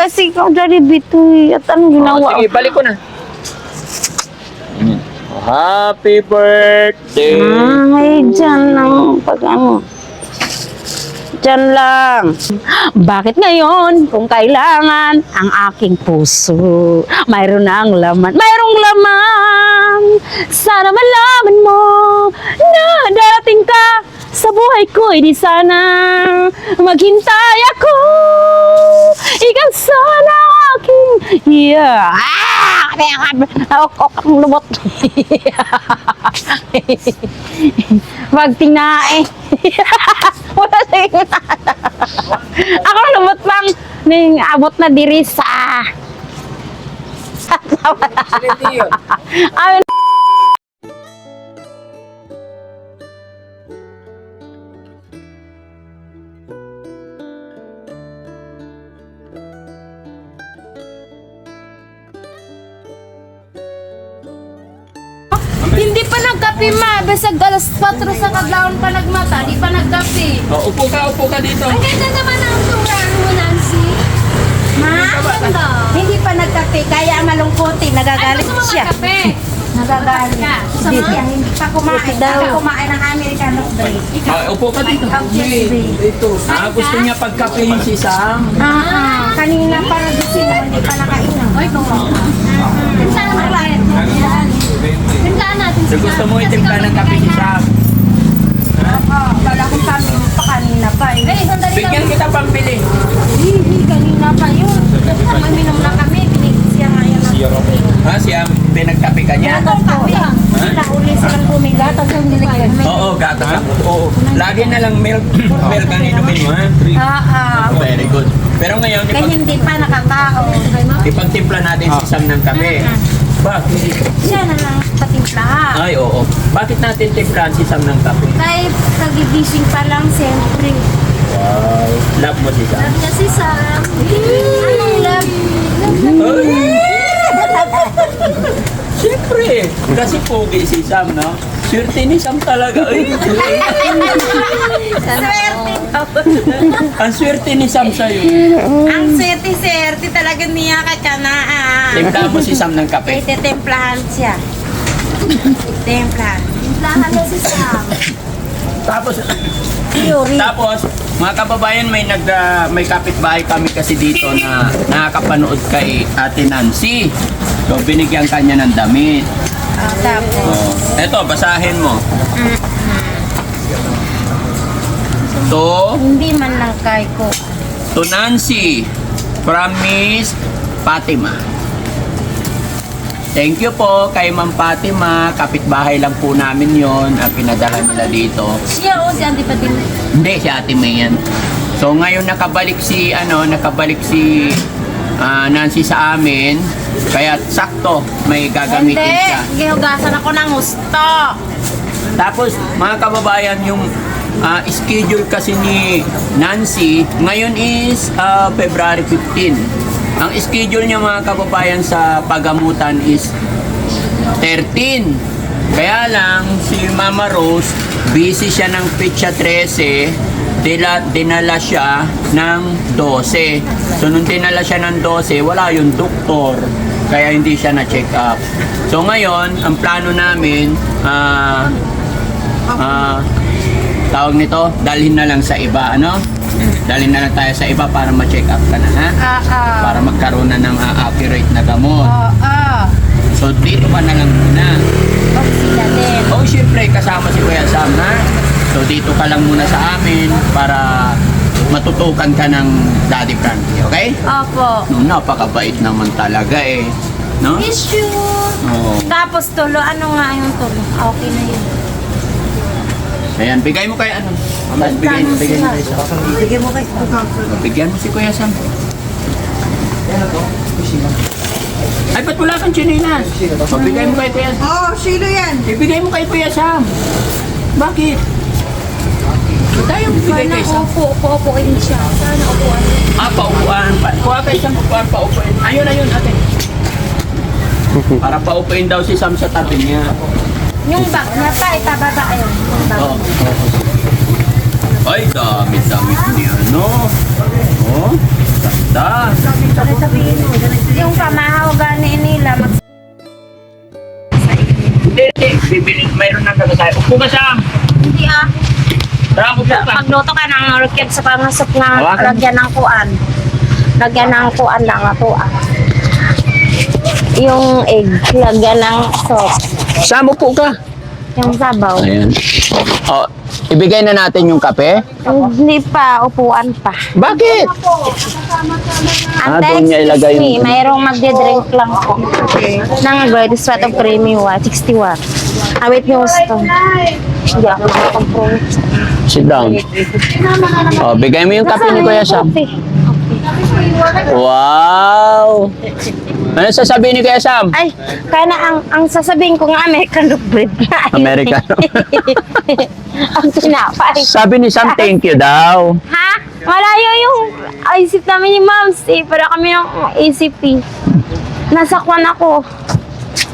kasi ikaw dari bitoy. At anong Oh, ginawa? sige, balik ko na. Happy birthday! Ay, dyan lang. Pag ano. Dyan lang. Bakit ngayon, kung kailangan, ang aking puso, mayroon ng laman. Mayroong laman! Sana malaman mo na darating ka sa buhay ko, hindi sana maghintay ako. Ikaw sana aking yeah. Ah! Ako ang lumot. Wag tinae. Wala sa'yo. Ako lumot pang ning abot na diri sa Amin. Nagkape ma. Basag alas 4 sa kadlawon pa nagmata. Di pa nagkape. Oh, upo ka, upo ka dito. Ang ganda naman ang turahan mo, Nancy. Ma, ganda. hindi pa nagkape, kaya malungkotin, Ay, nagagalit gusto mo siya. magkape? Nagagalit. Ka. Hindi pa kumain. daw. Kumain ng Americano break. Ah, upo ka dito. Dito. Ah, gusto niya pagkapehin si Sam. Ah, ah, kanina pa nagising mo, hindi pa So, gusto mo itimpla ng kape si Sam? Ah, wala kong kami pa kanina pa. Eh, Eh, sandali lang. Bigyan kita pambili. Hihi, kanina pa yun. Uminom na kami, binigyan siya ngayon ng Ha, Sam? Pinagkape ka niya? Gatong kape. Sila uli silang bumili. Gatong yung niligyan. Oo, gatas lang. Oo. Lagi na lang milk, milk ang inumin mo, ha? Ah, ah. Very good. Pero ngayon, Kaya ipag, hindi pa nakatao. ipagtimpla natin si Sam ng kape. Bakit? Siya na lang patimplahan. Ay, oo. Bakit natin timplahan si Sam ng kape? Kaya kagigising pa lang, siyempre. Wow. Love mo si Sam. Love niya si Sam. Anong love? Ay! Siyempre, kasi pogi si Sam, no? Swerte ni Sam talaga. Ay, ang swerte ni Sam sa'yo. Ang serte-serte talaga niya kakanaan. Timpla mo si Sam ng kape. Kaya tetemplahan siya. Templahan. Timplahan niya si Sam. Tapos, Theory. tapos, mga kababayan, may nag ah, may kapitbahay kami kasi dito na nakakapanood kay Ate Nancy. So, binigyan kanya ng damit. Ah, tapos. Oh, eto, basahin mo. To, Hindi man lang kay ko. to Nancy from Miss Fatima. Thank you po kay Ma'am Fatima. Kapitbahay lang po namin yon at pinadala nila dito. Siya o si Auntie Fatima. Hindi, si Ate May yan. So ngayon nakabalik si ano, nakabalik si ah, Nancy sa amin. Kaya sakto may gagamitin Hindi. siya. Gihugasan ako ng gusto. Tapos mga kababayan, yung ah, schedule kasi ni Nancy, ngayon is ah, February 15. Ang schedule niya mga kababayan sa pagamutan is 13. Kaya lang, si Mama Rose, busy siya ng pitsa 13, dila, dinala siya ng 12. So, nung dinala siya ng 12, wala yung doktor. Kaya hindi siya na-check up. So, ngayon, ang plano namin, ah, ah, tawag nito, dalhin na lang sa iba, ano? Dalhin na lang tayo sa iba para ma-check up ka na, ha? Ah, ah. Para magkaroon na ng ah, accurate na gamot. Ah, ah. So, dito ka na lang muna. Pag sila din. Oh, syempre, kasama si Kuya Sam, ha? So, dito ka lang muna sa amin para matutukan ka ng Daddy Frankie, okay? Opo. No, napakabait naman talaga eh. No? Miss you. Oo. Tapos tulo, ano nga yung tulo? Ah, Okay na yun. Ayan, bigay mo kay ano? Mas bigay, bigay mo kay Sam. Bigyan mo kay Bigyan mo si Kuya Sam. Ay, ba't wala kang chinilas? Pabigay mo kay Kuya Sam. Oh, sino yan? Ibigay mo kay Kuya Sam. Bakit? Tayo bigay kay Sam. Upo, upo, kayo siya. Sana upuan. Ah, paupuan pa. Kuha kay Sam, paupuan, paupuan. Ayun, ayun, ate. Para paupuin daw si Sam sa tabi niya. Yung bag niya pa, itababa. Yung bag. Oh. Ay, dami-dami niya, no? Oh. Da. Yung pamahaw gani nila, mag Hindi, hindi. Bibili, mayroon ng kagasahay. Upo ka Sam. Hindi ah. Tara, upo ka. Magluto ka ng orchid sa pangasok na Hawakan. lagyan ng kuan. Lagyan ng kuan lang ato ah. Yung egg, lagyan ng sauce. Sam, upo ka. Yung sabaw. Ayan. Oh, ibigay na natin yung kape. Hindi pa, upuan pa. Bakit? Ah, doon niya ilagay excuse me, yung- mayroong magde-drink lang po. Ng greatest sweat of creamy wa, 61. Awit niyo gusto. Hindi ako makapag-promise. Sit down. Oh, bigay mo yung kape ni Kuya Sam. Wow! Ano sasabihin ni Kuya Sam? Ay, kaya na ang, ang sasabihin ko nga American bread na. Americano. ang tinapay. Sabi ni Sam, thank you daw. Ha? Malayo yung isip namin ni Ma'am eh. Para kami yung isip eh. Nasakwan ako.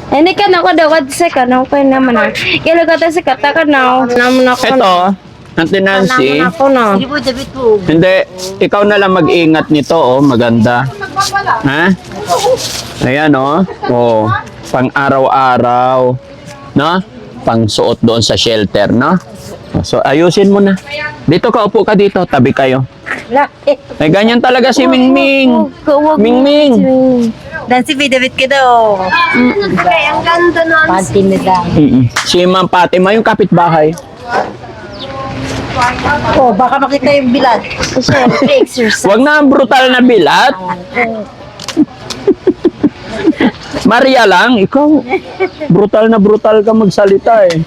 Hindi ka na ko daw sa ka na ko naman na. Kaya ka tayo sa kata ka na. Naman ako. Ito, Auntie Nancy. Ako na. Hindi, ikaw na lang mag-ingat nito, oh. Maganda. Ha? Ayan, oh. Oh, pang araw-araw. No? Pang suot doon sa shelter, no? So, ayusin mo na. Dito ka, upo ka dito. Tabi kayo. Ay, ganyan talaga si Mingming. Mingming. Dan si David ka daw. Kaya ang ganda nun. Pati na daw. Mm-mm. Si Ma'am Fatima, yung kapitbahay. Oh, baka makita yung bilad. Siyempre, exercise. Huwag na ang brutal na bilat. Maria lang, ikaw. Brutal na brutal ka magsalita eh.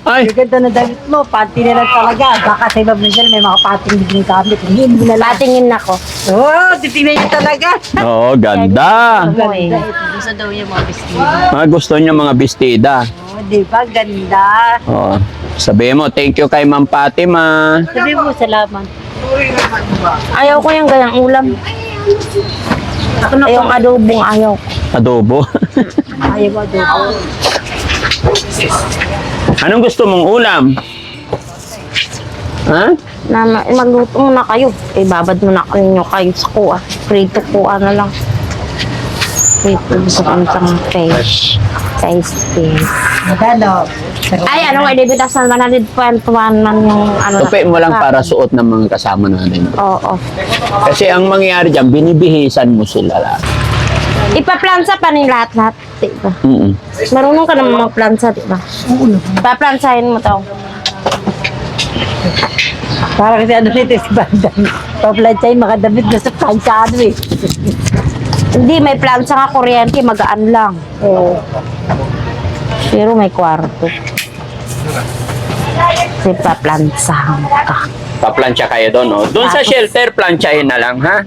Ay, Yung ganda na damit mo, panty na lang talaga. Baka sa ibang bansa may mga pating biglang gamit. Hindi na lang. Patingin ako. Oh, titignan niyo talaga. oo, ganda. Moy. Gusto daw yung mga biscuit. Ah, gusto niyo mga bestida. Oh, di ba? Ganda. Oo. Sabihin mo, thank you kay Ma'am Fatima. Sabi mo, salamat. Ayaw ko yung ganyang ulam. Ayaw yung adobong ayaw ko. Adobo. Ayaw doon. Anong gusto mong ulam? Ha? Na ma- magluto muna kayo. Ibabad muna kayo kayo sa kuha. Prito kuha na lang. Prito gusto ko sa. Size fish. Magano? Ay, ano nga, David, asan man yung ano Tupi mo lang para suot ng mga kasama natin. Oo. Kasi ang mangyayari dyan, binibihisan mo sila lahat. Ipaplansa pa ni lahat-lahat, diba? Mm-mm. Marunong ka naman magplansa, diba? Paplansahin mo to. Para kasi ano nito si Bandan. Paplansay mga damit na sa pansado eh. Hindi, may plansa nga kuryente, magaan lang. Oo. Pero may kwarto. Kasi paplansahan ka. Paplansya kayo doon, no? Doon sa shelter, plansyahin na lang, ha?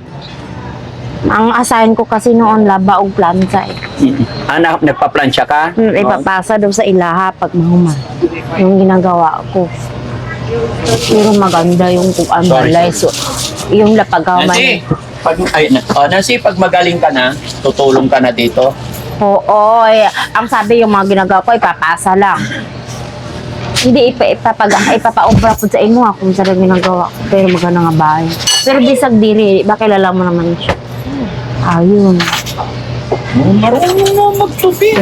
Ang assign ko kasi noon laba og plansa eh. Ah, na, nagpaplansya ka? Hmm, ipapasa daw sa ilaha pag mahuman. Yung ginagawa ko. Pero maganda yung kung ano Sorry, balay. So, yung lapagaw man. Nancy, pag, ay, oh, Nancy, pag magaling ka na, tutulong ka na dito. Oo, eh, ang sabi yung mga ginagawa ko, ipapasa lang. Hindi ipa ipapag ipapa-obra po sa inyo ako sa ginagawa ko. Pero maganda nga bahay. Pero bisag diri, ba kilala mo naman siya. Ayun. Marunong mo magtupi.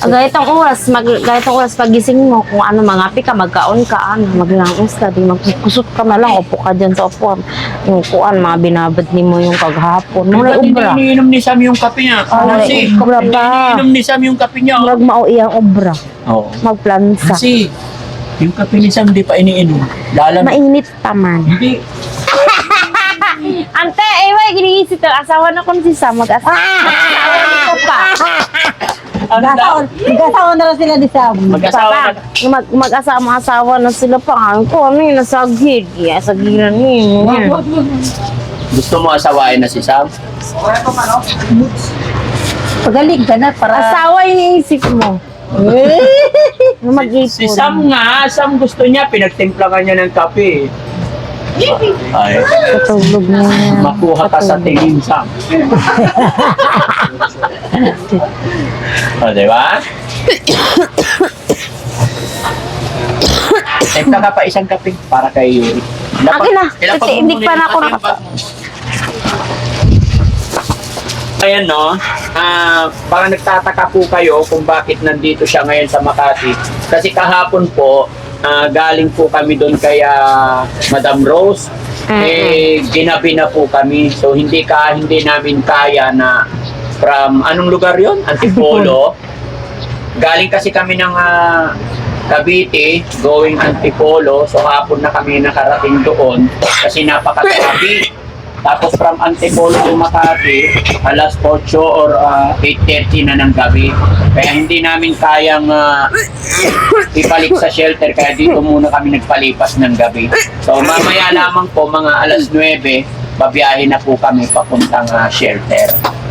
Gayetong oras, mag gayetong oras pagising mo kung ano mga ka, magkaon ka, ano, maglangos ka, di magkusot ka na lang, upo ka dyan sa upuan. Yung kuan, mga binabad ni mo yung kaghapon. Bakit ubra. hindi iniinom ni Sam yung kape niya? Ah, Nancy, ubra hindi ba? iniinom ni Sam yung kape niya. oh. Murag mao iyang obra. Oo. Magplansa. Kasi, yung kape ni Sam di pa iniinom. Lalam. Mainit pa man. Hindi. Ante, eh, wait, giniisip ko. Asawa na kung si Sam. Mag-asawa. Ano daw? Nagkasawa na lang sila ni Sam. Mag-asawa na. mag mag-asawa asawa na sila pa. Ang ko, ano yun, nasagid. Yeah, sagiran yun. Gusto mo asawain na si Sam? Pagaling ka na para... Asawa yung iniisip mo. Mag-ipon. Si Sam nga, Sam gusto niya, pinagtimpla ka niya ng kape. Ay, Katulog na yan. makuha ka sa tingin, Sam. o, di ba? Templa ka pa isang kape para kay Yuri. Akin na, kasi hindi pa na ako mo. Ayan no, ah baka nagtataka po kayo kung bakit nandito siya ngayon sa Makati. Kasi kahapon po, ah, galing po kami doon kaya Madam Rose. Eh, ginabi na po kami. So, hindi ka hindi namin kaya na from, anong lugar yon Antipolo. Galing kasi kami ng ah, Cavite, going Antipolo. So, hapon na kami nakarating doon kasi napaka-traffic. Tapos from Antipolo to Makati, alas 8 or ah, 8.30 na ng gabi. Kaya hindi namin kayang ah, ibalik sa shelter, kaya dito muna kami nagpalipas ng gabi. So mamaya lamang po, mga alas 9, babiyahe na po kami papuntang ah, shelter.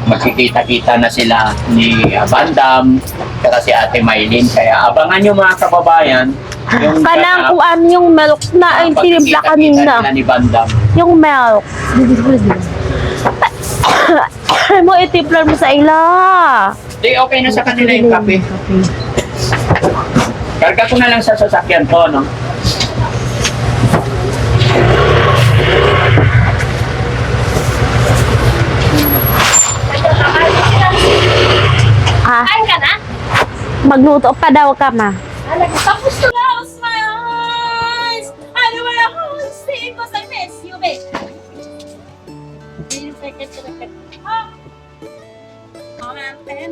Magkikita-kita na sila ni uh, Bandam, saka si Ate Maylin. Kaya abangan nyo mga kababayan, yung Kanang kuan yung milk na ay ah, pagkikita-kita kanina. ni Bandam. Yung milk. mo itiplan mo sa ila. Di, okay na sa kanila yung kape. Karga ko na lang sa sasakyan to, no? Ah, Kain ka na? magluto pa daw ka ma. Tapos to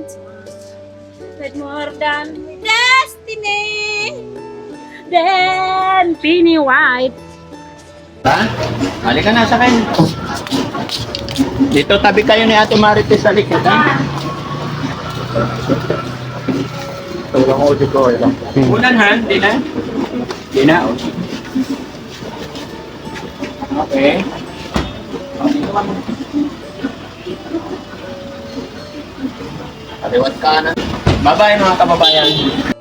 I'm with more than destiny. Then, Penny White. Ha? Halika na sa akin. Dito tabi kayo ni Ate Marites sa likod, ha? Ulan, ha? Di na? Di na, oh. Okay. Kaliwat kanan. Bye-bye mga kababayan.